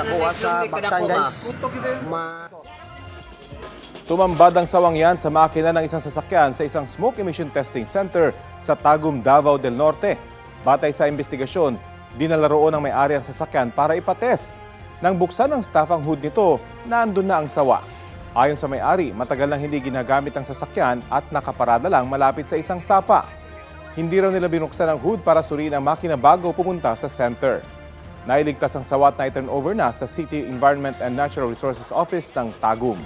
nakuha sa baksan guys. Ma Tumambad ang sawang yan sa makina ng isang sasakyan sa isang smoke emission testing center sa Tagum, Davao del Norte. Batay sa investigasyon, dinala roon ng may-ari ang sasakyan para ipatest. Nang buksan ng staff ang hood nito, naandun na ang sawa. Ayon sa may-ari, matagal nang hindi ginagamit ang sasakyan at nakaparada lang malapit sa isang sapa. Hindi raw nila binuksan ang hood para suriin ang makina bago pumunta sa center. Nailigtas ang sawa at na-turn over na sa City Environment and Natural Resources Office ng Tagum.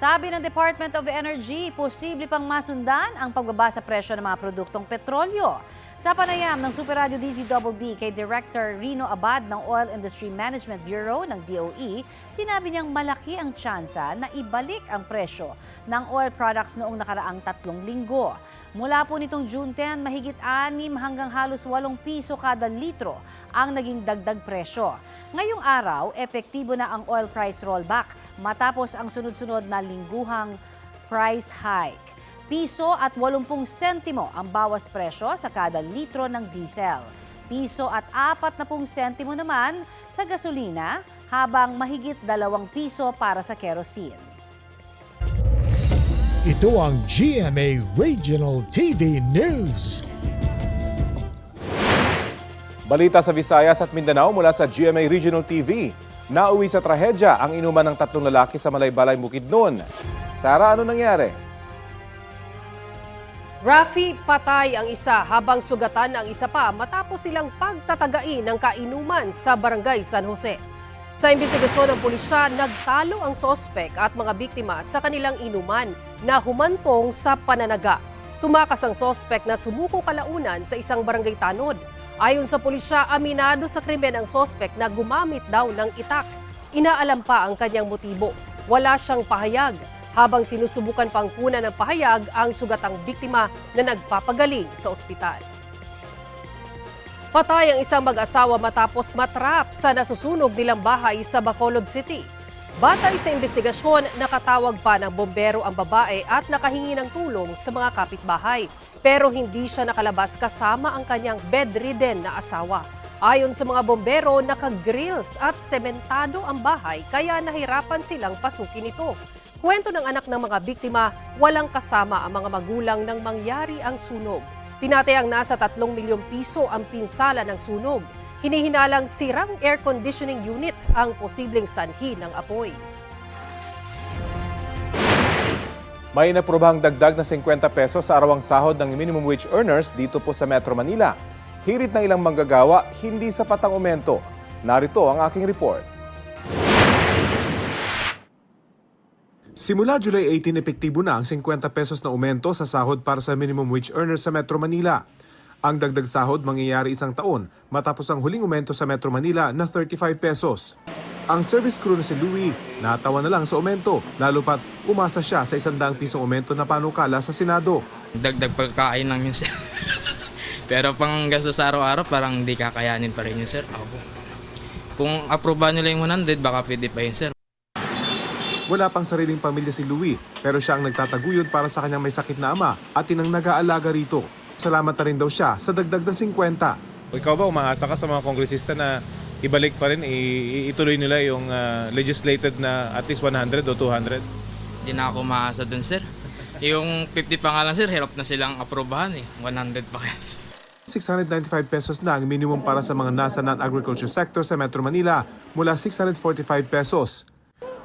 Sabi ng Department of Energy, posible pang masundan ang pagbaba sa presyo ng mga produktong petrolyo. Sa panayam ng Super Radio DZBB kay Director Rino Abad ng Oil Industry Management Bureau ng DOE, sinabi niyang malaki ang tsansa na ibalik ang presyo ng oil products noong nakaraang tatlong linggo. Mula po nitong June 10, mahigit 6 hanggang halos 8 piso kada litro ang naging dagdag presyo. Ngayong araw, epektibo na ang oil price rollback matapos ang sunod-sunod na lingguhang price hike. Piso at 80 sentimo ang bawas presyo sa kada litro ng diesel. Piso at 40 sentimo naman sa gasolina habang mahigit 2 piso para sa kerosene. Ito ang GMA Regional TV News. Balita sa Visayas at Mindanao mula sa GMA Regional TV. Nauwi sa trahedya ang inuman ng tatlong lalaki sa Malaybalay, Bukidnon. Sara, ano nangyari? Rafi patay ang isa habang sugatan ang isa pa matapos silang pagtatagain ng kainuman sa barangay San Jose. Sa imbestigasyon ng pulisya, nagtalo ang sospek at mga biktima sa kanilang inuman na humantong sa pananaga. Tumakas ang sospek na sumuko kalaunan sa isang barangay tanod. Ayon sa pulisya, aminado sa krimen ang sospek na gumamit daw ng itak. Inaalam pa ang kanyang motibo. Wala siyang pahayag habang sinusubukan pang kunan ng pahayag ang sugatang biktima na nagpapagaling sa ospital. Patay ang isang mag-asawa matapos matrap sa nasusunog nilang bahay sa Bacolod City. Batay sa investigasyon, nakatawag pa ng bombero ang babae at nakahingi ng tulong sa mga kapitbahay. Pero hindi siya nakalabas kasama ang kanyang bedridden na asawa. Ayon sa mga bombero, naka-grills at sementado ang bahay kaya nahirapan silang pasukin ito. Kwento ng anak ng mga biktima, walang kasama ang mga magulang nang mangyari ang sunog. Tinatayang nasa 3 milyong piso ang pinsala ng sunog. Hinihinalang sirang air conditioning unit ang posibleng sanhi ng apoy. May naprobahang dagdag na 50 pesos sa arawang sahod ng minimum wage earners dito po sa Metro Manila. Hirit ng ilang manggagawa, hindi sapat ang aumento. Narito ang aking report. Simula July 18, epektibo na ang 50 pesos na aumento sa sahod para sa minimum wage earners sa Metro Manila. Ang dagdag sahod mangyayari isang taon matapos ang huling aumento sa Metro Manila na 35 pesos. Ang service crew na si Louie natawa na lang sa aumento lalo pat umasa siya sa isandang pisong aumento na panukala sa Senado. dagdag pagkain lang yun sir. Pero pang gastos araw-araw parang hindi kakayanin pa rin yun sir. Ako. Kung aprobahan nila yung 100 baka pwede pa yun sir. Wala pang sariling pamilya si Louie pero siya ang nagtataguyod para sa kanyang may sakit na ama at tinang nag-aalaga rito. Salamat na rin daw siya sa dagdag ng 50. Ikaw ba umaasa ka sa mga kongresista na ibalik pa rin, i- ituloy nila yung ah, legislated na at least 100 o 200? Hindi na ako maasa dun sir. Yung 50 pa nga lang sir, hirap na silang aprobahan eh. 100 pa kaya sir. 695 pesos na ang minimum para sa mga nasa non-agriculture sector sa Metro Manila mula 645 pesos.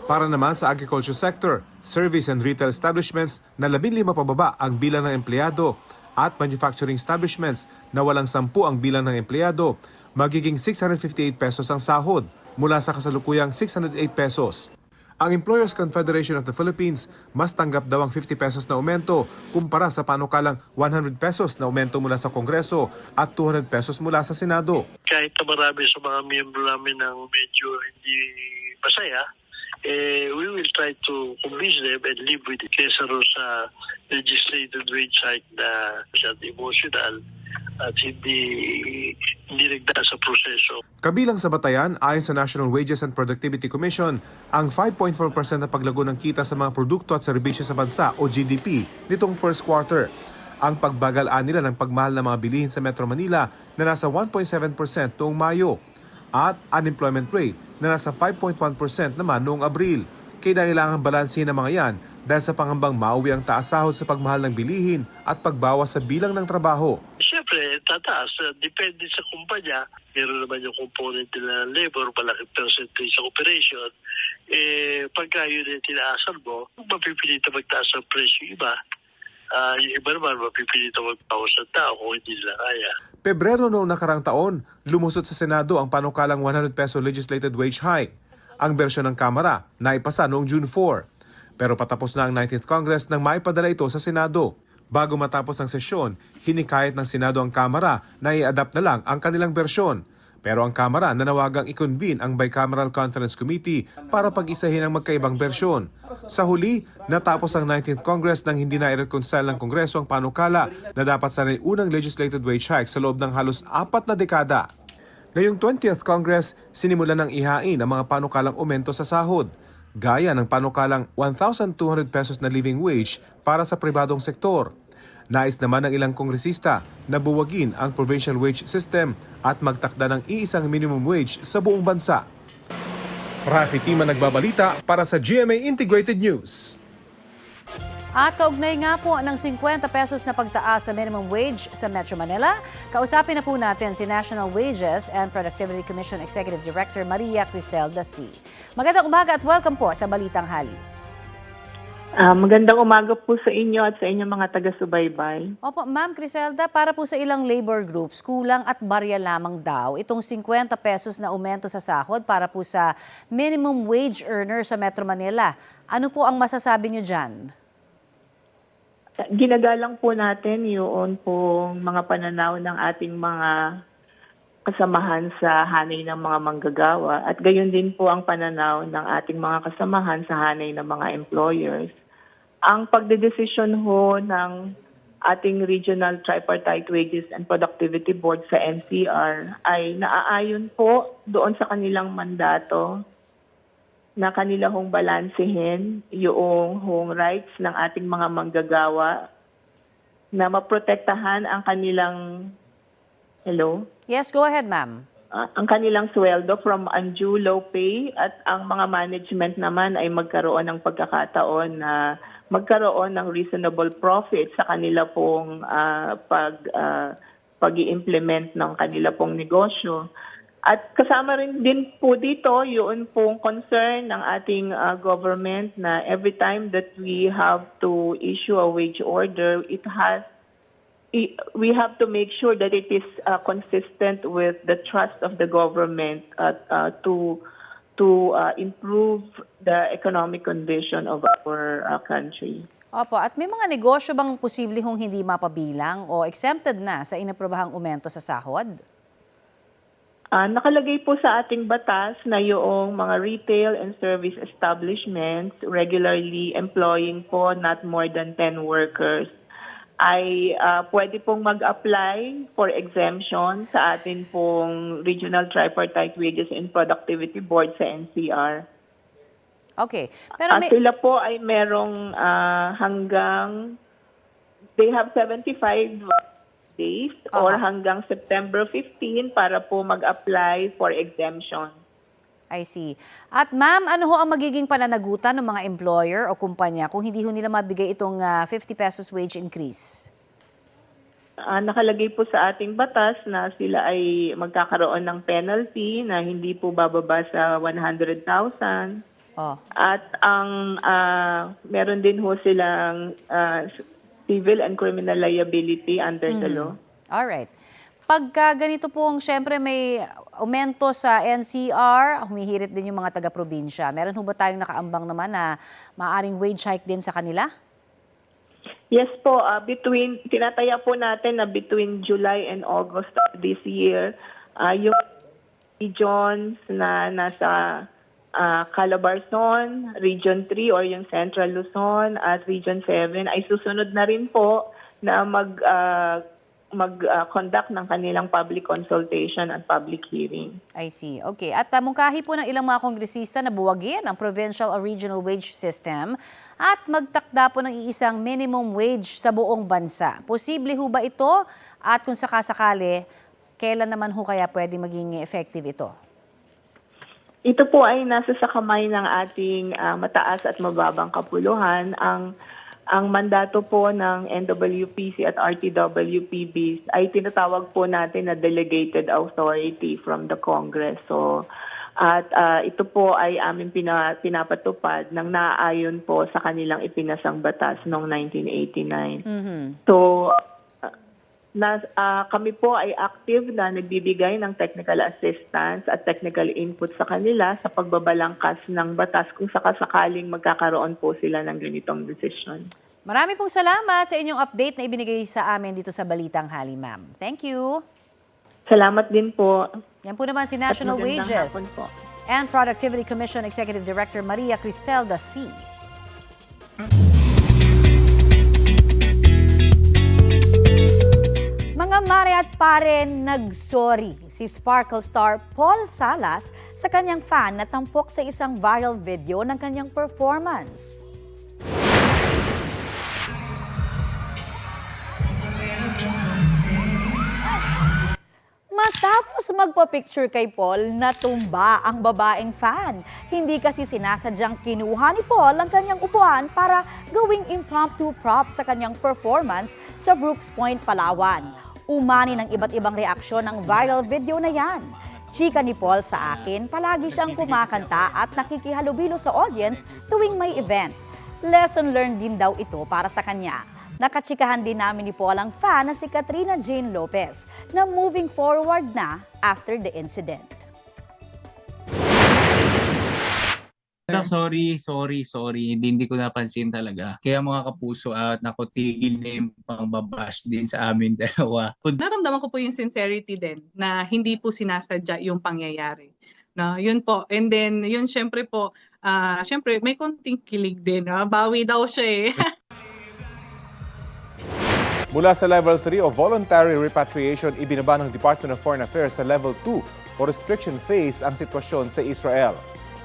Para naman sa agriculture sector, service and retail establishments na 15 pababa ang bilang ng empleyado at manufacturing establishments na walang 10 ang bilang ng empleyado, magiging 658 pesos ang sahod mula sa kasalukuyang 608 pesos. Ang Employers Confederation of the Philippines mas tanggap daw ang 50 pesos na aumento kumpara sa panukalang 100 pesos na aumento mula sa Kongreso at 200 pesos mula sa Senado. kahit marami sa mga miyembro namin ng medyo hindi masaya, eh, we will try to convince them and live with it. Kesa sa legislated wage hike na masyadong emotional at hindi hindi nagdaan sa proseso. Kabilang sa batayan, ayon sa National Wages and Productivity Commission, ang 5.4% na paglago ng kita sa mga produkto at serbisyo sa bansa o GDP nitong first quarter. ang pagbagal nila ng pagmahal ng mga bilihin sa Metro Manila na nasa 1.7% noong Mayo at unemployment rate na nasa 5.1% naman noong Abril. Kailangan balansin ng mga yan dahil sa pangambang mauwi ang taas sahod sa pagmahal ng bilihin at pagbawas sa bilang ng trabaho. Siyempre, tataas. Uh, Depende sa kumpanya. Meron naman yung component nila ng labor, malaking percentage sa operation. Eh, pagka yun yung tinaasan mo, mapipilitan magtaas ang presyo iba. Ah, yung iba naman, mapipilitan magtawas ng tao kung hindi nila kaya. Pebrero noong nakarang taon, lumusot sa Senado ang panukalang 100 peso legislated wage hike. Ang bersyon ng Kamara, naipasa noong June 4. Pero patapos na ang 19th Congress nang maipadala ito sa Senado. Bago matapos ang sesyon, hinikayat ng Senado ang Kamara na i-adapt na lang ang kanilang bersyon. Pero ang Kamara nanawagang i-convene ang Bicameral Conference Committee para pag-isahin ang magkaibang bersyon. Sa huli, natapos ang 19th Congress nang hindi na i-reconcile ng Kongreso ang panukala na dapat sa unang legislated wage hike sa loob ng halos apat na dekada. Ngayong 20th Congress, sinimulan ng ihain ang mga panukalang aumento sa sahod, gaya ng panukalang 1,200 pesos na living wage para sa pribadong sektor. Nais naman ng ilang kongresista na buwagin ang provincial wage system at magtakda ng iisang minimum wage sa buong bansa. Rafi Tima nagbabalita para sa GMA Integrated News. At kaugnay nga po ng 50 pesos na pagtaas sa minimum wage sa Metro Manila, kausapin na po natin si National Wages and Productivity Commission Executive Director Maria Criselda C. Magandang umaga at welcome po sa Balitang Hali. Ah, magandang umaga po sa inyo at sa inyong mga taga-subaybay. Opo, Ma'am Criselda, para po sa ilang labor groups, kulang at barya lamang daw itong 50 pesos na aumento sa sahod para po sa minimum wage earner sa Metro Manila. Ano po ang masasabi niyo dyan? Ginagalang po natin yung pong mga pananaw ng ating mga kasamahan sa hanay ng mga manggagawa at gayon din po ang pananaw ng ating mga kasamahan sa hanay ng mga employers. Ang pagdedesisyon ho ng ating Regional Tripartite Wages and Productivity Board sa NCR ay naaayon po doon sa kanilang mandato na kanila hong balansehin yung hong rights ng ating mga manggagawa na maprotektahan ang kanilang hello Yes, go ahead, ma'am. Ah, ang kanilang sweldo from undue low pay at ang mga management naman ay magkaroon ng pagkakataon na magkaroon ng reasonable profit sa kanila pong ah, pag ah, pag-i-implement ng kanila pong negosyo. At kasama rin din po dito yung pong concern ng ating ah, government na every time that we have to issue a wage order, it has we have to make sure that it is uh, consistent with the trust of the government uh, uh, to to uh, improve the economic condition of our uh, country. Opo, at may mga negosyo bang posible hong hindi mapabilang o exempted na sa inaprobahang aumento sa sahod? Uh, nakalagay po sa ating batas na yung mga retail and service establishments regularly employing po not more than 10 workers ay uh, pwede pong mag-apply for exemption sa atin pong Regional Tripartite Wages and Productivity Board sa NCR. Okay. Pero Ah, may... sila po ay merong ah, hanggang they have 75 days or Aha. hanggang September 15 para po mag-apply for exemption. I see. At ma'am, ano ho ang magiging pananagutan ng mga employer o kumpanya kung hindi ho nila mabigay itong ah, 50 pesos wage increase? Ah, nakalagay po sa ating batas na sila ay magkakaroon ng penalty na hindi po bababa sa 100,000. Oh. At ang ah, meron din ho silang ah, civil and criminal liability under the law. All right. Pagka ganito pong, syempre may aumento sa NCR, humihirit din yung mga taga-probinsya. Meron ho ba tayong nakaambang naman na maaring wage hike din sa kanila? Yes po, ah, between tinataya po natin na between July and August of this year, ah, yung regions na nasa ah, Calabarzon, Region 3 or yung Central Luzon at Region 7 ay susunod na rin po na mag ah, mag-conduct ng kanilang public consultation at public hearing. I see. Okay. At uh, mungkahi po ng ilang mga kongresista na buwagin ang provincial or regional wage system at magtakda po ng iisang minimum wage sa buong bansa. Posible ho ba ito? At kung sakasakali, kailan naman ho kaya pwede maging effective ito? Ito po ay nasa sa kamay ng ating ah, mataas at mababang kapuluhan. Ang ang mandato po ng NWPC at RTWPB ay tinatawag po natin na delegated authority from the Congress. So at ah, ito po ay aming pina, pinapatupad ng naaayon po sa kanilang ipinasang batas noong 1989. So na ah, kami po ay active na nagbibigay ng technical assistance at technical input sa kanila sa pagbabalangkas ng batas kung sakasakaling magkakaroon po sila ng ganitong desisyon. Marami pong salamat sa inyong update na ibinigay sa amin dito sa Balitang Hali, ma'am. Thank you. Salamat din po. Yan po naman si at National Wages and Productivity Commission Executive Director Maria Criselda C. Mga mare at pare, nagsorry si Sparkle star Paul Salas sa kanyang fan na tampok sa isang viral video ng kanyang performance. Matapos magpa-picture kay Paul, natumba ang babaeng fan. Hindi kasi sinasadyang kinuha ni Paul ang kanyang upuan para gawing impromptu prop sa kanyang performance sa Brooks Point, Palawan. Umani ng iba't ibang reaksyon ang viral video na yan. Chika ni Paul sa akin, palagi siyang kumakanta at nakikihalubilo sa audience tuwing may event. Lesson learned din daw ito para sa kanya. Nakachikahan din namin ni Paul ang fan na si Katrina Jane Lopez na moving forward na after the incident. Ito, sorry, sorry, sorry. Hindi, hindi ko napansin talaga. Kaya mga kapuso at naku, tigil na yung pangbabash din sa amin dalawa. naramdaman ko po yung sincerity din na hindi po sinasadya yung pangyayari. Na, yun po. And then, yun syempre po, ah syempre may konting kilig din. ah. Bawi daw siya eh. Mula sa Level 3 o Voluntary Repatriation, ibinaba ng Department of Foreign Affairs sa Level 2 o Restriction Phase ang sitwasyon sa Israel.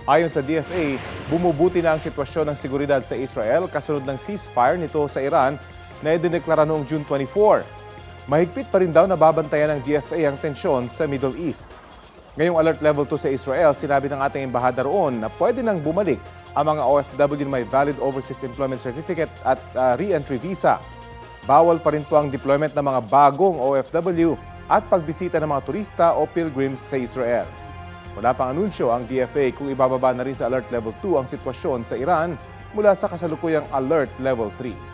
Ayon sa DFA, bumubuti na ang sitwasyon ng seguridad sa Israel kasunod ng ceasefire nito sa Iran na idineklara noong June 24. Mahigpit pa rin daw na babantayan ng DFA ang tensyon sa Middle East. Ngayong Alert Level 2 sa Israel, sinabi ng ating embahada roon na pwede nang bumalik ang mga OFW na may valid overseas employment certificate at uh, re-entry visa. Bawal pa rin po ang deployment ng mga bagong OFW at pagbisita ng mga turista o pilgrims sa Israel. Wala pang anunsyo ang DFA kung ibababa na rin sa Alert Level 2 ang sitwasyon sa Iran mula sa kasalukuyang Alert Level 3.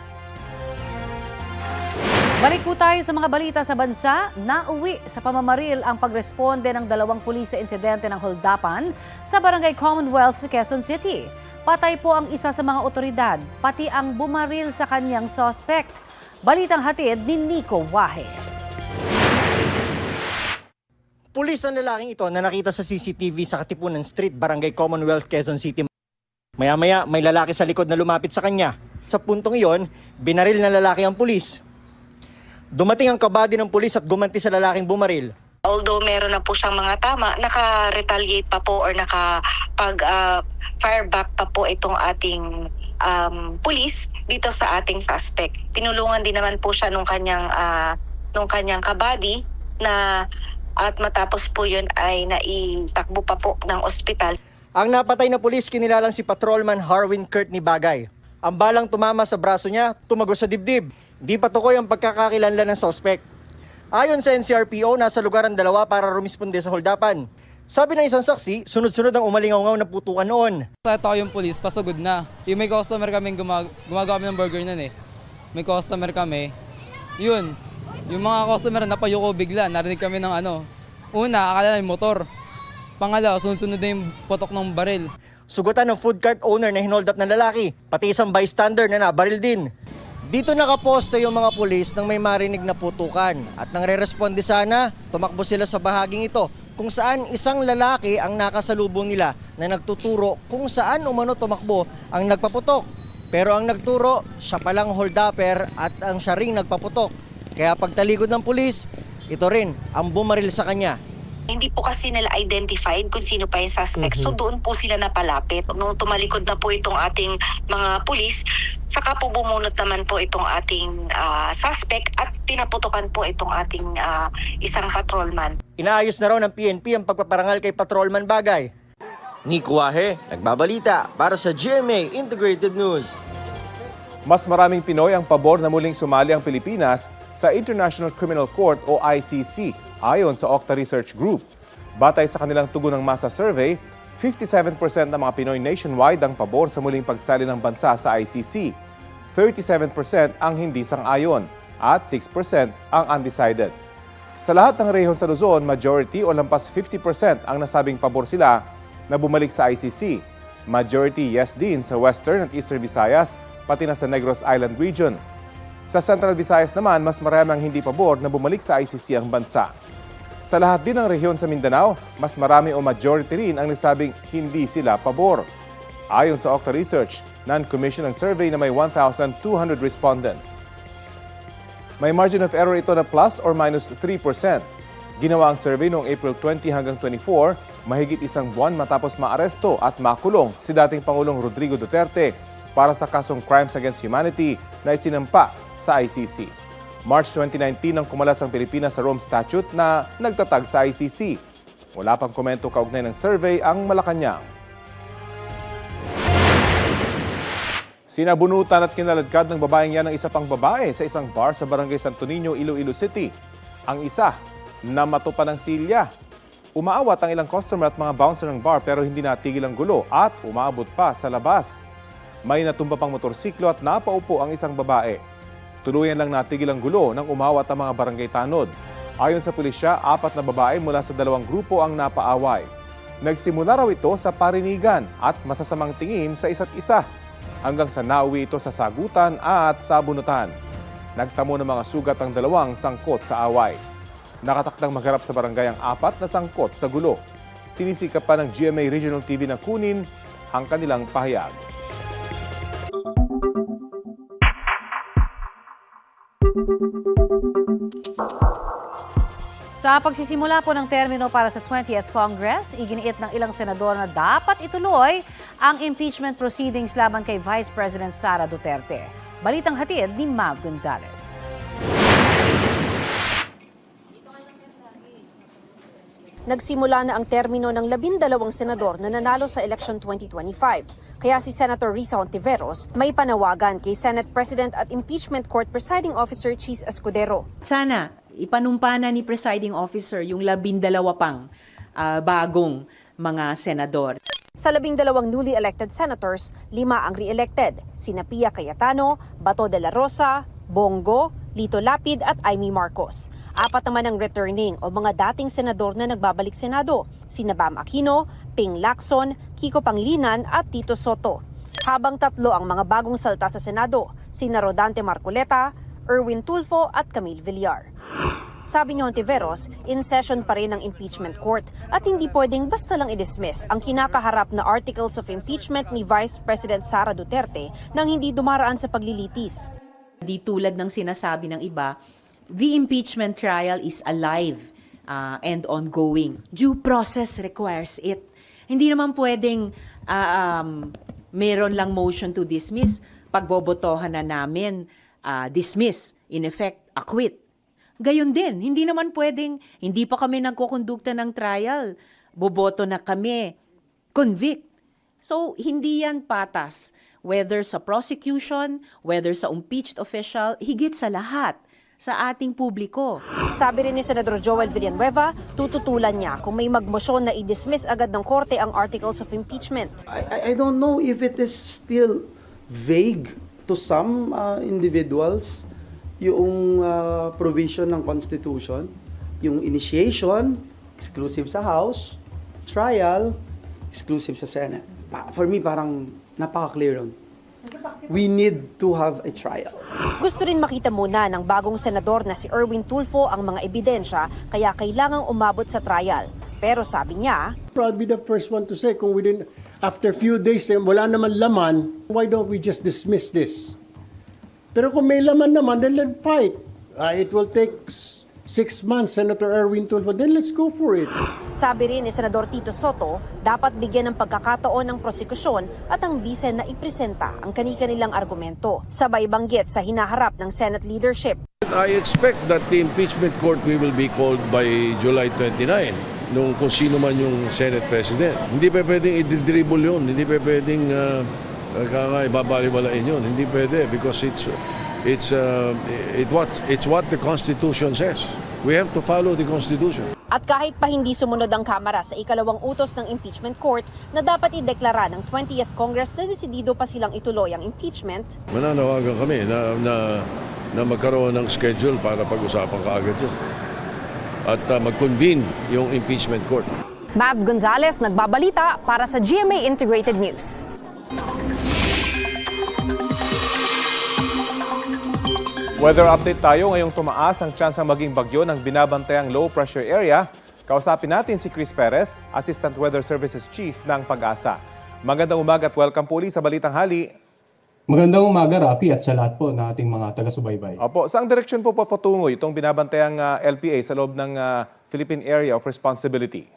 Balik po tayo sa mga balita sa bansa. Nauwi sa pamamaril ang pagresponde ng dalawang pulis sa insidente ng holdapan sa Barangay Commonwealth sa Quezon City. Patay po ang isa sa mga otoridad, pati ang bumaril sa kanyang suspect. Balitang hatid ni Nico Wahe. Pulis ang lalaking ito na nakita sa CCTV sa Katipunan Street, Barangay Commonwealth, Quezon City. Maya-maya, may lalaki sa likod na lumapit sa kanya. Sa puntong iyon, binaril na lalaki ang pulis. Dumating ang kabady ng pulis at gumanti sa lalaking bumaril. although meron na po siyang mga tama, naka-retaliate pa po or nakapag uh, fire back pa po itong ating um, police dito sa ating suspect. Tinulungan din naman po siya nung kanyang ah, nung kanyang kabady na at matapos po yun ay naitakbo pa po ng ospital. Ang napatay na pulis kinilalang si Patrolman Harwin Kurt ni Bagay. Ang balang tumama sa braso niya, tumagos sa dibdib. Di pa tukoy ang pagkakakilanlan ng suspect. Ayon sa NCRPO, nasa lugar ang dalawa para rumisponde sa holdapan. Sabi ng isang saksi, sunod-sunod ang umalingaw na putukan noon. Ito yung police, pasugod na. Yung may customer kami, gumag gumagawa kami ng burger nun eh. May customer kami. Yun, yung mga customer napayuko bigla, narinig kami ng ano. Una, akala na yung motor. Pangalawa, sunod-sunod na yung potok ng baril. Sugatan ng food cart owner na hinold up ng lalaki, pati isang bystander na nabaril din. Dito nakaposte yung mga pulis nang may marinig na putukan at nang re-responde sana, tumakbo sila sa bahaging ito kung saan isang lalaki ang nakasalubong nila na nagtuturo kung saan umano tumakbo ang nagpaputok. Pero ang nagturo, siya palang holdupper at ang siya ring nagpaputok. Kaya pagtalikod ng pulis, ito rin ang bumaril sa kanya. Hindi po kasi nila identified kung sino pa yung suspect. So doon po sila napalapit. Nung tumalikod na po itong ating mga pulis, saka po bumunot naman po itong ating ah, suspect at pinaputukan po itong ating ah, isang patrolman. Inaayos na raw ng PNP ang pagpaparangal kay Patrolman Bagay. Nico Wahe, nagbabalita para sa GMA Integrated News. Mas maraming Pinoy ang pabor na muling sumali ang Pilipinas sa International Criminal Court o ICC ayon sa Octa Research Group. Batay sa kanilang tugon ng masa survey, 57% ng mga Pinoy nationwide ang pabor sa muling pagsali ng bansa sa ICC. 37% ang hindi sang-ayon at 6% ang undecided. Sa lahat ng rehiyon sa Luzon, majority o lampas 50% ang nasabing pabor sila na bumalik sa ICC. Majority yes din sa Western at Eastern Visayas, pati na sa Negros Island region. Sa Central Visayas naman, mas marami ang hindi pabor na bumalik sa ICC ang bansa. Sa lahat din ng rehiyon sa Mindanao, mas marami o majority rin ang nagsabing hindi sila pabor. Ayon sa Octa Research, non-commission ang survey na may 1,200 respondents. May margin of error ito na plus or minus 3%. Ginawa ang survey noong April 20 hanggang 24, mahigit isang buwan matapos maaresto at makulong si dating Pangulong Rodrigo Duterte para sa kasong Crimes Against Humanity na isinampa sa ICC. March 2019 nang kumalas ang Pilipinas sa Rome Statute na nagtatag sa ICC. Wala pang komento kaugnay ng survey ang Malacanang. Sinabunutan at kinaladkad ng babaeng yan ng isa pang babae sa isang bar sa Barangay Santo Niño, Iloilo City. Ang isa, namato pa ng silya. Umaawat ang ilang customer at mga bouncer ng bar pero hindi natigil ang gulo at umabot pa sa labas. May natumba pang motorsiklo at napaupo ang isang babae. Tuluyan lang natigil ang gulo nang umawat ang mga barangay tanod. Ayon sa pulisya, apat na babae mula sa dalawang grupo ang napaaway. Nagsimula raw ito sa parinigan at masasamang tingin sa isa't isa hanggang sa nauwi ito sa sagutan at sabunutan. Nagtamo ng mga sugat ang dalawang sangkot sa away. Nakatakdang magharap sa barangay ang apat na sangkot sa gulo. Sinisikap pa ng GMA Regional TV na kunin ang kanilang pahayag. Sa pagsisimula po ng termino para sa 20th Congress, iginiit ng ilang senador na dapat ituloy ang impeachment proceedings laban kay Vice President Sara Duterte. Balitang hatid ni Mav Gonzalez. Nagsimula na ang termino ng labindalawang senador na nanalo sa election 2025. Kaya si Senator Risa Ontiveros may panawagan kay Senate President at Impeachment Court Presiding Officer Cheese Escudero. Sana ipanumpa na ni presiding officer yung labindalawa pang ah, bagong mga senador. Sa labing dalawang newly elected senators, lima ang re-elected, sina Pia Cayetano, Bato de la Rosa, Bongo, Lito Lapid at Amy Marcos. Apat naman ang returning o mga dating senador na nagbabalik Senado, sina Bam Aquino, Ping Lacson, Kiko Pangilinan at Tito Soto. Habang tatlo ang mga bagong salta sa Senado, sina Rodante Marcoleta, Erwin Tulfo at Camille Villar. Sabi ni Ontiveros, in session pa rin ang impeachment court at hindi pwedeng basta lang i-dismiss ang kinakaharap na articles of impeachment ni Vice President Sara Duterte nang hindi dumaraan sa paglilitis. Di tulad ng sinasabi ng iba, the impeachment trial is alive ah, and ongoing. Due process requires it. Hindi naman pwedeng ah, um, meron lang motion to dismiss, pagbobotohan na namin, ah, dismiss, in effect, acquit. Gayon din, hindi naman pwedeng, hindi pa kami nagkukondukta ng trial, boboto na kami, convict. So, hindi yan patas. Whether sa prosecution, whether sa impeached official, higit sa lahat, sa ating publiko. Sabi rin ni Senador Joel Villanueva, tututulan niya kung may magmosyon na i-dismiss agad ng korte ang articles of impeachment. I, I don't know if it is still vague to some uh, individuals yung uh, provision ng Constitution, yung initiation, exclusive sa House, trial, exclusive sa Senate. Pa- For me, parang napaka-clear yun. We need to have a trial. Gusto rin makita muna ng bagong senador na si Erwin Tulfo ang mga ebidensya kaya kailangang umabot sa trial. Pero sabi niya, Probably the first one to say kung within after few days eh, wala naman laman, why don't we just dismiss this? Pero kung may laman naman, then let's fight. uh, it will take six months, Senator Erwin Tulfo, then let's go for it. Sabi rin ni Senador Tito Soto, dapat bigyan ng pagkakataon ng prosekusyon at ang bise na ipresenta ang kani-kanilang argumento. Sabay banggit sa hinaharap ng Senate leadership. I expect that the impeachment court we will be called by July 29 nung kung sino man yung Senate President. Hindi pa pwedeng i-dribble yun. Hindi pa pwedeng uh, kaya ibabaliwalain yun. Hindi pwede because it's it's uh, it what it's what the Constitution says. We have to follow the Constitution. At kahit pa hindi sumunod ang Kamara sa ikalawang utos ng impeachment court na dapat ideklara ng 20th Congress na desidido pa silang ituloy ang impeachment, Mananawagan kami na, na, na magkaroon ng schedule para pag-usapan kaagad yun. At uh, mag-convene yung impeachment court. Mav Gonzalez nagbabalita para sa GMA Integrated News. Weather update tayo ngayong tumaas ang tsansang maging bagyo ng binabantayang low pressure area. Kausapin natin si Chris Perez, Assistant Weather Services Chief ng Pag-asa. Magandang umaga at welcome po ulit sa Balitang Hali. Magandang umaga, Rapi, at sa lahat po na ating mga taga-subaybay. Opo, saang direksyon po papatungo itong binabantayang ah, LPA sa loob ng ah, Philippine Area of Responsibility?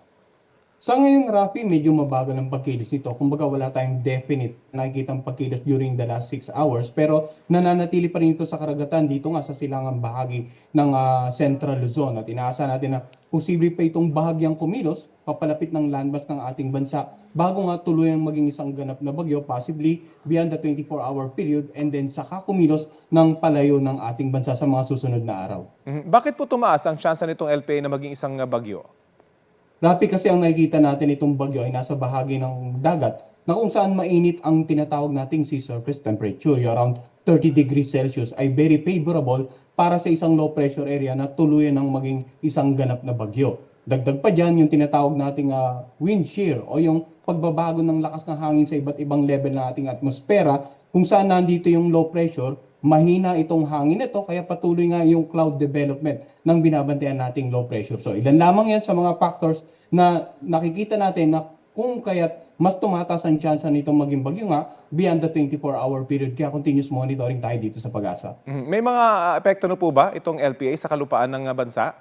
Sa ngayong Rapi, medyo mabagal ang pagkilos nito. Kumbaga wala tayong definite nakikitang pagkilos during the last 6 hours. Pero nananatili pa rin ito sa karagatan dito nga sa silangang bahagi ng ah, Central Luzon. At inaasahan natin na posible pa itong bahagyang kumilos papalapit ng landmass ng ating bansa bago nga tuluyang maging isang ganap na bagyo, possibly beyond the 24-hour period and then saka kumilos ng palayo ng ating bansa sa mga susunod na araw. Mhm. Bakit po tumaas ang tsansa nitong LPA na maging isang ah, bagyo? Rapi kasi ang nakikita natin itong bagyo ay nasa bahagi ng dagat na kung saan mainit ang tinatawag nating sea surface temperature, around 30 degrees Celsius ay very favorable para sa isang low pressure area na tuluyan ng maging isang ganap na bagyo. Dagdag pa dyan yung tinatawag nating ah, wind shear o yung pagbabago ng lakas ng hangin sa iba't ibang level ng ating atmosfera kung saan nandito yung low pressure mahina itong hangin nito kaya patuloy nga yung cloud development ng binabantayan nating low pressure. So ilan lamang yan sa mga factors na nakikita natin na kung kaya't mas tumataas ang chance nitong maging bagyo nga beyond the 24-hour period. Kaya continuous monitoring tayo dito sa pag-asa. Mhm. May mga ah, epekto na po ba itong LPA sa kalupaan ng ah, bansa?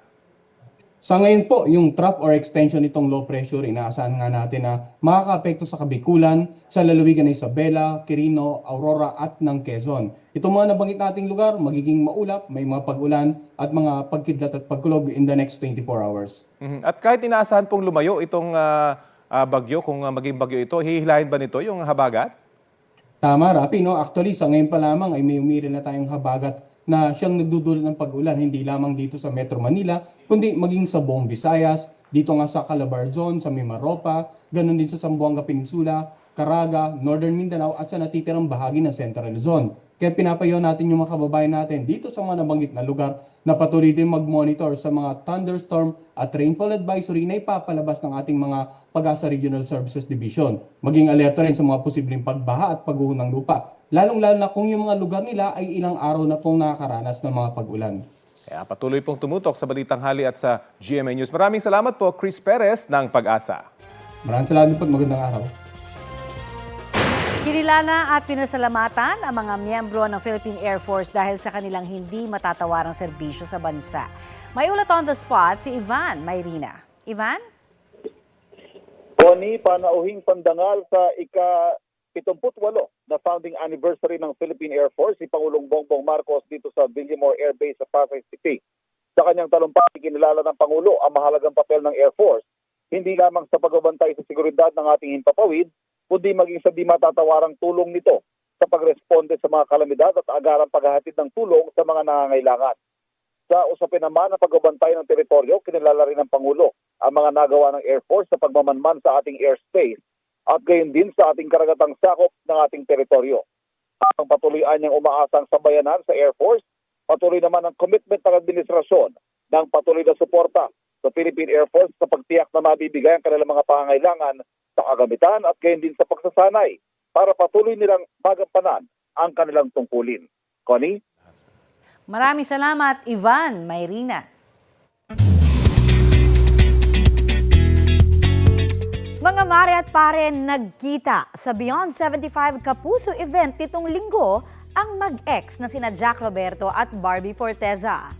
Sa ngayon po, yung trap or extension nitong low pressure, inaasahan nga natin na makaka-apekto sa Kabikulan, sa lalawigan ng Isabela, Quirino, Aurora at ng Quezon. Itong mga nabanggit nating lugar, magiging maulap, may mga pag-ulan at mga pagkidlat at pagkulog in the next 24 hours. Mhm. At kahit inaasahan pong lumayo itong ah, ah, bagyo, kung ah, maging bagyo ito, hihilahin ba nito yung habagat? Tama, Rapi, no? Actually, sa ngayon pa lamang ay may umiri na tayong habagat na siyang nagdudulot ng pag-ulan, hindi lamang dito sa Metro Manila, kundi maging sa buong Visayas, dito nga sa Calabar Zone, sa Mimaropa, ganun din sa Zamboanga Peninsula, Caraga, Northern Mindanao at sa natitirang bahagi ng Central Luzon. Kaya pinapayo natin yung mga kababayan natin dito sa mga nabanggit na lugar na patuloy din mag-monitor sa mga thunderstorm at rainfall advisory na ipapalabas ng ating mga Pag-asa Regional Services Division. Maging alerto rin sa mga posibleng pagbaha at pagguho ng lupa. Lalong-lalo na kung yung mga lugar nila ay ilang araw na pong nakakaranas ng mga pag-ulan. Kaya patuloy pong tumutok sa Balitang Hali at sa GMA News. Maraming salamat po, Chris Perez ng Pag-asa. Maraming salamat po at magandang araw. Kinilala at pinasalamatan ang mga miyembro ng Philippine Air Force dahil sa kanilang hindi matatawarang serbisyo sa bansa. May ulat on the spot si Ivan Mayrina. Ivan? Tony, panauhing pandangal sa ika-78 na founding anniversary ng Philippine Air Force, si Pangulong Bongbong Marcos dito sa Villamore Air Base sa Pasay City. Sa kanyang talumpati, kinilala ng Pangulo ang mahalagang papel ng Air Force, hindi lamang sa pagbabantay sa seguridad ng ating himpapawid, kundi maging sa di matatawarang tulong nito sa pagresponde sa mga kalamidad at agarang paghahatid ng tulong sa mga nangangailangan. Sa usapin naman ng pagbabantay ng teritoryo, kinilala rin ng Pangulo ang mga nagawa ng Air Force sa pagmamanman sa ating airspace at gayon din sa ating karagatang sakop ng ating teritoryo. Ang patuloy niyang umaasang sambayanan sa Air Force, patuloy naman ang commitment ng administrasyon ng patuloy na suporta sa Philippine Air Force sa pagtiyak na mabibigay ang kanilang mga pangangailangan sa kagamitan at gayon din sa pagsasanay para patuloy nilang magampanan ang kanilang tungkulin. Connie? Maraming salamat, Ivan Mayrina. Mga mare at pare, nagkita sa Beyond 75 Kapuso event nitong linggo ang mag-ex na sina Jack Roberto at Barbie Forteza.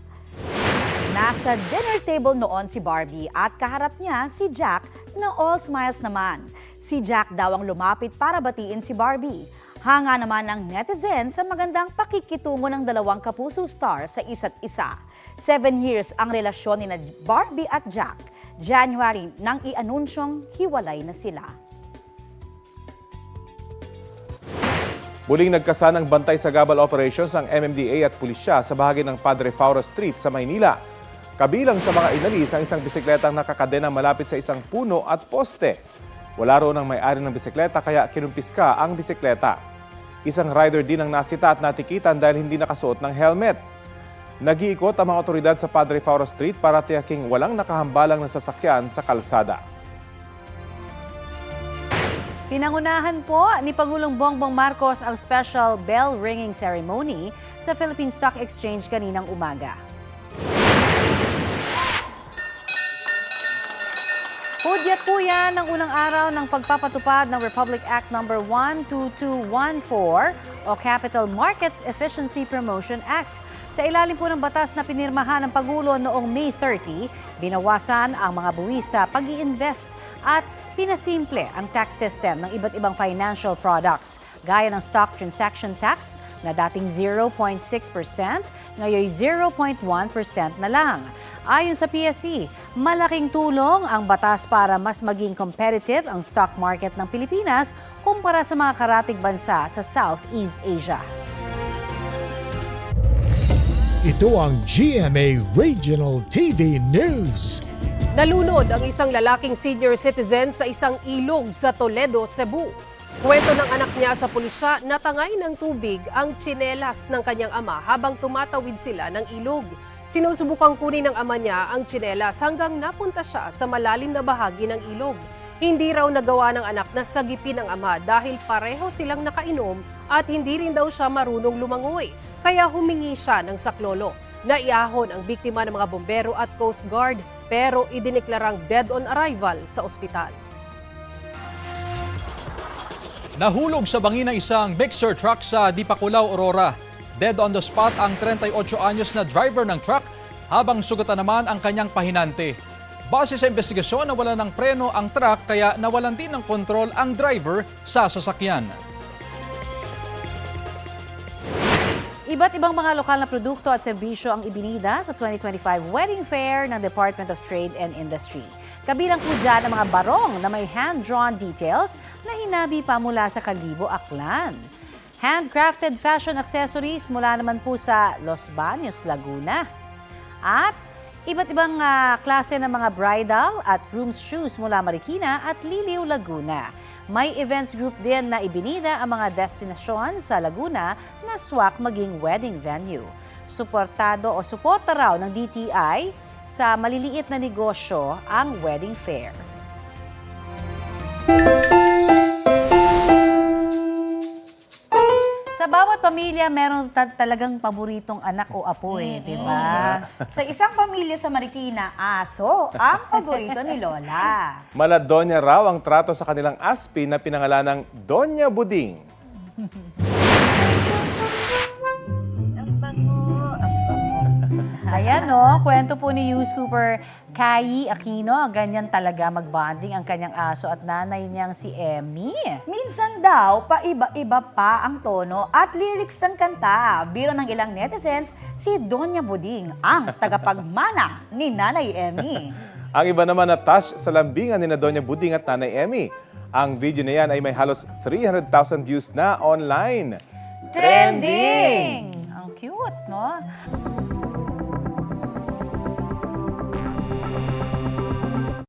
Nasa dinner table noon si Barbie at kaharap niya si Jack na all smiles naman. Si Jack daw ang lumapit para batiin si Barbie. Hanga naman ng netizen sa magandang pakikitungo ng dalawang kapuso star sa isa't isa. Seven years ang relasyon ni Barbie at Jack. January nang i-anunsyong hiwalay na sila. Muling nagkasa ng bantay sa Gabal Operations ang MMDA at pulisya sa bahagi ng Padre Faura Street sa Maynila. Kabilang sa mga inalis ang isang bisikletang nakakadena malapit sa isang puno at poste. Wala roon ang may-ari ng bisikleta kaya kinumpiska ang bisikleta. Isang rider din ang nasita at natikitan dahil hindi nakasuot ng helmet. Nag-iikot ang mga otoridad sa Padre Faura Street para tiyaking walang nakahambalang na sasakyan sa kalsada. Pinangunahan po ni Pangulong Bongbong Marcos ang special bell ringing ceremony sa Philippine Stock Exchange kaninang umaga. Hudyat po yan ng unang araw ng pagpapatupad ng Republic Act No. 12214 o Capital Markets Efficiency Promotion Act. Sa ilalim po ng batas na pinirmahan ng Pangulo noong May 30, binawasan ang mga buwis sa pag invest at pinasimple ang tax system ng iba't ibang financial products gaya ng stock transaction tax na dating 0.6%, ngayon 0.1% na lang. Ayon sa PSE, malaking tulong ang batas para mas maging competitive ang stock market ng Pilipinas kumpara sa mga karatig bansa sa Southeast Asia. Ito ang GMA Regional TV News. Nalunod ang isang lalaking senior citizen sa isang ilog sa Toledo, Cebu. Kwento ng anak niya sa pulisya, natangay ng tubig ang tsinelas ng kanyang ama habang tumatawid sila ng ilog. Sinusubukang kunin ng ama niya ang tsinelas hanggang napunta siya sa malalim na bahagi ng ilog. Hindi raw nagawa ng anak na sagipin ang ama dahil pareho silang nakainom at hindi rin daw siya marunong lumangoy. Kaya humingi siya ng saklolo. Naiahon ang biktima ng mga bombero at Coast Guard pero idineklarang dead on arrival sa ospital. Nahulog sa bangin ng isang mixer truck sa Dipakulaw, Aurora. Dead on the spot ang 38 anyos na driver ng truck habang sugatan naman ang kanyang pahinante. Base sa investigasyon, nawala ng preno ang truck kaya nawalan din ng kontrol ang driver sa sasakyan. Iba't ibang mga lokal na produkto at serbisyo ang ibinida sa 2025 Wedding Fair ng Department of Trade and Industry. Kabilang po dyan ang mga barong na may hand-drawn details na hinabi pa mula sa Kalibo, Aklan. Handcrafted fashion accessories mula naman po sa Los Baños, Laguna. At iba't ibang ah, klase ng mga bridal at groom's shoes mula Marikina at Liliw, Laguna. May events group din na ibinida ang mga destinasyon sa Laguna na swak maging wedding venue. Suportado o suporta raw ng DTI sa maliliit na negosyo ang wedding fair. Sa bawat pamilya, meron ta- talagang paboritong anak o apo eh, di ba? Sa isang pamilya sa Marikina, aso ang paborito ni Lola. Maladonya raw ang trato sa kanilang aspi na pinangalan ng Donya Buding. Ayan no, kwento po ni Hughes Cooper Kai Aquino, ganyan talaga magbanding ang kanyang aso at nanay niyang si Emmy. Minsan daw, paiba-iba pa ang tono at lyrics ng kanta. Biro ng ilang netizens, si Donya Buding ang tagapagmana ni Nanay Emmy. Ang iba naman na touch sa lambingan ni na Donya Buding at Nanay Emmy. Ang video na yan ay may halos 300,000 views na online. Trending! Ang cute, no?